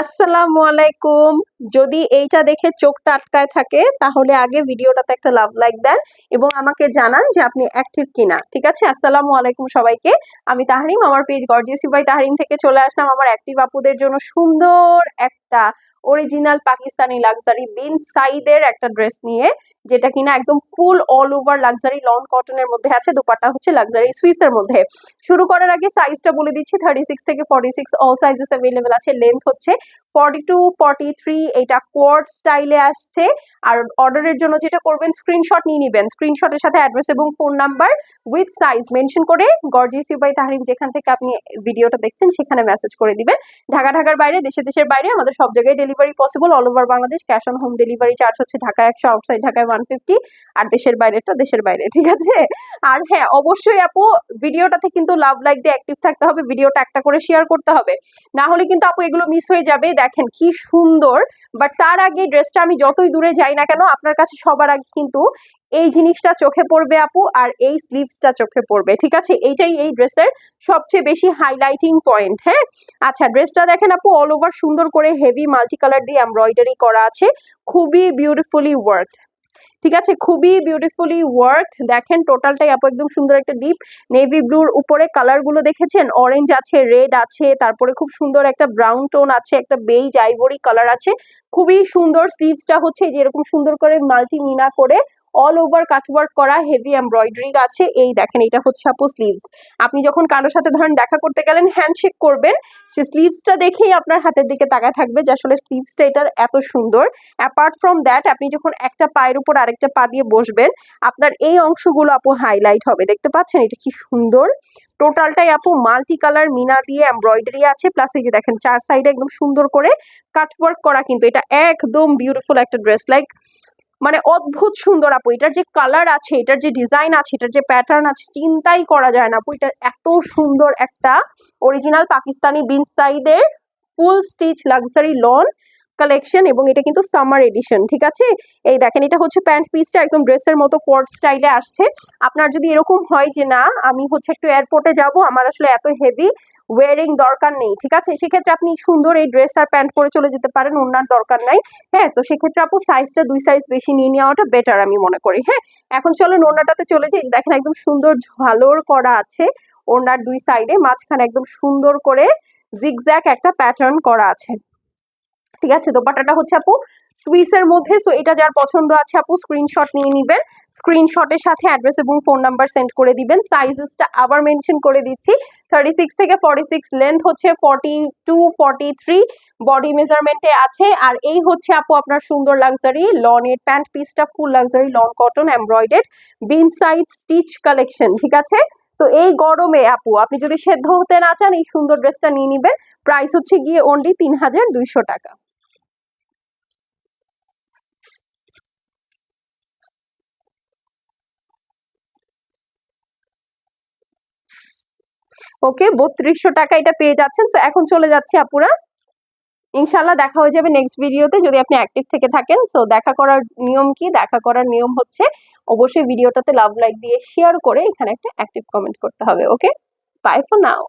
আসসালামু আলাইকুম। যদি এইটা দেখে চোখটা আটকায় থাকে, তাহলে আগে ভিডিওটাতে একটা লাভ লাইক দেন এবং আমাকে জানান যে আপনি অ্যাক্টিভ কিনা। ঠিক আছে? আসসালামু আলাইকুম সবাইকে। আমি তাহারিম, আমার পেজ গর্জিয়াসি ভাই তাহারিম থেকে চলে আসলাম। আমার অ্যাক্টিভ আপুদের জন্য সুন্দর একটা অরিজিনাল পাকিস্তানি লাক্সারি বিন সাইদের একটা ড্রেস নিয়ে, যেটা কিনা একদম full all over luxury lawn কটনের মধ্যে আছে, দুপাট্টা হচ্ছে লাক্সারি সুইসের মধ্যে। শুরু করার আগে সাইজটা বলে দিচ্ছি থার্টি সিক্স থেকে forty six all sizes available আছে লেন্থ হচ্ছে ফর্টি টু ফর্টি থ্রি এটা কোয়ার্ড স্টাইলে আসছে। আর অর্ডারের জন্য যেটা করবেন স্ক্রিনশট নিয়ে নেবেন। স্ক্রিনশটের সাথে অ্যাড্রেস এবং phone number with size mention করে গর্জিয়াস বাই তাহরিম যেখান থেকে আপনি ভিডিওটা দেখছেন, সেখানে মেসেজ করে দিবেন। ঢাকা, ঢাকার বাইরে, দেশে, দেশের বাইরে, আমাদের সব জায়গায় delivery possible all over Bangladesh cash on home delivery charge হচ্ছে ঢাকা একশো আউটসাইড ঢাকায় ওয়ান ফিফটি আর দেশের বাইরেটা দেশের বাইরে, ঠিক আছে? আর হ্যাঁ অবশ্যই আপু ভিডিওটাতে কিন্তু লাভ লাইক দিয়ে অ্যাক্টিভ থাকতে হবে। ভিডিওটা একটা করে শেয়ার করতে হবে। না হলে কিন্তু আপু এগুলো মিস হয়ে যাবে। দেখেন কি সুন্দর। বাট তার আগে ড্রেসটা আমি যতই দূরে যাই না কেন, আপনার কাছে সবার আগে কিন্তু এই জিনিসটা চোখে পড়বে আপু, আর এই স্লিভসটা চোখে পড়বে, ঠিক আছে? এইটাই এই ড্রেসের সবচেয়ে বেশি হাইলাইটিং পয়েন্ট হ্যাঁ? আচ্ছা ড্রেসটা দেখেন আপু অল ওভার সুন্দর করে হেভি মাল্টি কালার দিয়ে এমব্রয়ডারি করা আছে। খুবই বিউটিফুলি ওয়ার্ক ঠিক আছে? খুবই বিউটিফুলি ওয়ার্ক দেখেন টোটালটাই আপু একদম সুন্দর একটা ডিপ নেভি ব্লুর উপরে কালারগুলো দেখেছেন? অরেঞ্জ আছে রেড আছে, তারপরে খুব সুন্দর একটা ব্রাউন টোন আছে, একটা বেইজ আইভরি কালার আছে। খুবই সুন্দর স্লিভসটা হচ্ছে যেরকম সুন্দর করে মাল্টি মিনা করে অল ওভার কাটওয়ার্ক করা হেভি এমব্রয়ডারি আছে এই দেখেন এটা হচ্ছে আপু স্লিভস আপনি যখন কারোর সাথে ধরেন দেখা করতে গেলেন হ্যান্ডশেক করবেন, সে স্লিভসটা দেখেই আপনার হাতের দিকে তাকায় থাকবে যে আসলে স্লিভসটা এটার এত সুন্দর। অ্যাপার্ট ফ্রম দ্যাট আপনি যখন একটা পায়ের উপর আরেকটা পা দিয়ে বসবেন, আপনার এই অংশগুলো আপু হাইলাইট হবে। দেখতে পাচ্ছেন? এটা কি সুন্দর। টোটালটাই আপু মাল্টি কালার মিনা দিয়ে এমব্রয়ডারি আছে প্লাস এই যে দেখেন, চার সাইডে একদম সুন্দর করে কাটওয়ার্ক করা কিন্তু এটা একদম বিউটিফুল একটা ড্রেস লাইক মানে অদ্ভুত সুন্দর আপু, এটার যে কালার আছে, এটার যে ডিজাইন আছে, এটার যে প্যাটার্ন আছে, চিন্তাই করা যায় না আপু, এটা এত সুন্দর একটা অরিজিনাল পাকিস্তানি বিন সাইডের full stitch luxury lawn collection এবং এটা কিন্তু সামার এডিশন ঠিক আছে? এই দেখেন, এটা হচ্ছে প্যান্ট পিসটা একদম ড্রেসের মতো কোয়ার্ট স্টাইলে আসছে। আপনার যদি এরকম হয় যে না, আমি হচ্ছে একটু এয়ারপোর্টে যাব, আমার আসলে এত হেভি ওয়ারিং দরকার নেই, ঠিক আছে? সেক্ষেত্রে আপনি সুন্দর এই ড্রেস আর প্যান্ট পরে চলে যেতে পারেন ওনার দরকার নাই হ্যাঁ? তো সেক্ষেত্রে আপু সাইজটা দুই সাইজ বেশি নিয়ে নেওয়াটা বেটার আমি মনে করি হ্যাঁ? এখন চলো ওনাটাতে চলে যাই দেখেন একদম সুন্দর ঝালর করা আছে ওনার দুই সাইডে মাঝখানে একদম সুন্দর করে জিগজ্যাক একটা প্যাটার্ন করা আছে, ঠিক আছে? দোপাট্টাটা হচ্ছে আপু সুইসের মধ্যে সো এটা যার পছন্দ আছে আপু স্ক্রিনশট নিয়ে নেবেন। স্ক্রিনশটের সাথে অ্যাড্রেস এবং ফোন নাম্বার সেন্ড করে দিবেন। সাইজেসটা আবার মেনশন করে দিচ্ছি। থার্টি সিক্স থেকে ফর্টি সিক্স লেন্থ হচ্ছে forty two forty three body মেজারমেন্টে আছে। আর এই হচ্ছে আপু আপনার সুন্দর লাক্সারি লন লনের প্যান্ট পিসটা full luxury lawn cotton embroidered Bin Saeed stitch collection ঠিক আছে? সো এই গরমে আপু, আপনি যদি সেদ্ধ হতে না চান, এই সুন্দর ড্রেসটা নিয়ে নিবেন। প্রাইস হচ্ছে গিয়ে অনলি তিন হাজার দুইশো টাকা। ওকে, বত্রিশশো টাকা এটা পেয়ে যাচ্ছেন। তো এখন চলে যাচ্ছে আপুরা। ইনশাল্লাহ দেখা হয়ে যাবে নেক্সট ভিডিওতে যদি আপনি অ্যাক্টিভ থেকে থাকেন সো দেখা করার নিয়ম কি? দেখা করার নিয়ম হচ্ছে অবশ্যই ভিডিওটাতে লাভ লাইক দিয়ে শেয়ার করে এখানে একটা অ্যাক্টিভ কমেন্ট করতে হবে ওকে বাই ফর নাও